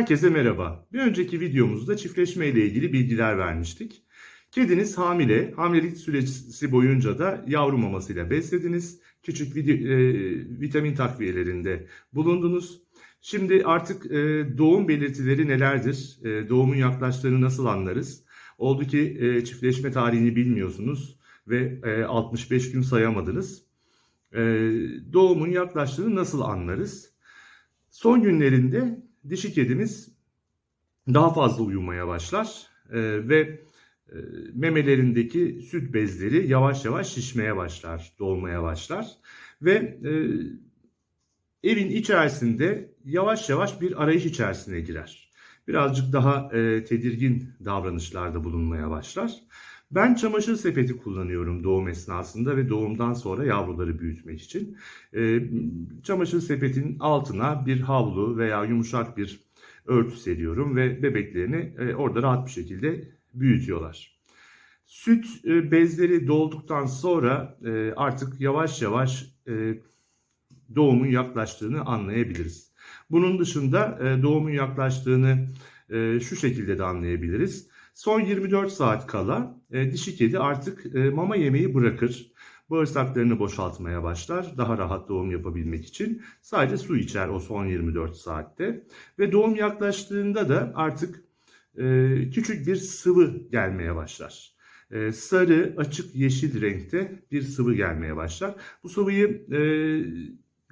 Herkese merhaba. Bir önceki videomuzda çiftleşme ile ilgili bilgiler vermiştik. Kediniz hamile, hamilelik süresi boyunca da yavru mamasıyla beslediniz. Küçük vide- e, vitamin takviyelerinde bulundunuz. Şimdi artık e, doğum belirtileri nelerdir? E, doğumun yaklaştığını nasıl anlarız? Oldu ki e, çiftleşme tarihini bilmiyorsunuz ve e, 65 gün sayamadınız. E, doğumun yaklaştığını nasıl anlarız? Son günlerinde dişi kedimiz daha fazla uyumaya başlar e, ve e, memelerindeki süt bezleri yavaş yavaş şişmeye başlar, dolmaya başlar ve e, evin içerisinde yavaş yavaş bir arayış içerisine girer. Birazcık daha e, tedirgin davranışlarda bulunmaya başlar. Ben çamaşır sepeti kullanıyorum doğum esnasında ve doğumdan sonra yavruları büyütmek için. E, çamaşır sepetinin altına bir havlu veya yumuşak bir örtü seriyorum ve bebeklerini e, orada rahat bir şekilde büyütüyorlar. Süt e, bezleri dolduktan sonra e, artık yavaş yavaş e, doğumun yaklaştığını anlayabiliriz. Bunun dışında e, doğumun yaklaştığını e, şu şekilde de anlayabiliriz. Son 24 saat kala e, dişi kedi artık e, mama yemeği bırakır. Bağırsaklarını boşaltmaya başlar daha rahat doğum yapabilmek için. Sadece su içer o son 24 saatte. Ve doğum yaklaştığında da artık e, küçük bir sıvı gelmeye başlar. E, sarı, açık yeşil renkte bir sıvı gelmeye başlar. Bu sıvıyı e,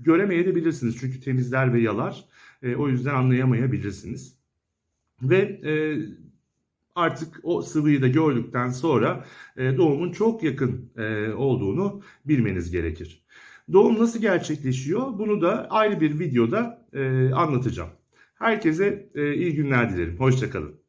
göremeyebilirsiniz çünkü temizler ve yalar. E, o yüzden anlayamayabilirsiniz. Ve e, artık o sıvıyı da gördükten sonra e, doğumun çok yakın e, olduğunu bilmeniz gerekir. Doğum nasıl gerçekleşiyor? Bunu da ayrı bir videoda e, anlatacağım. Herkese e, iyi günler dilerim. Hoşçakalın.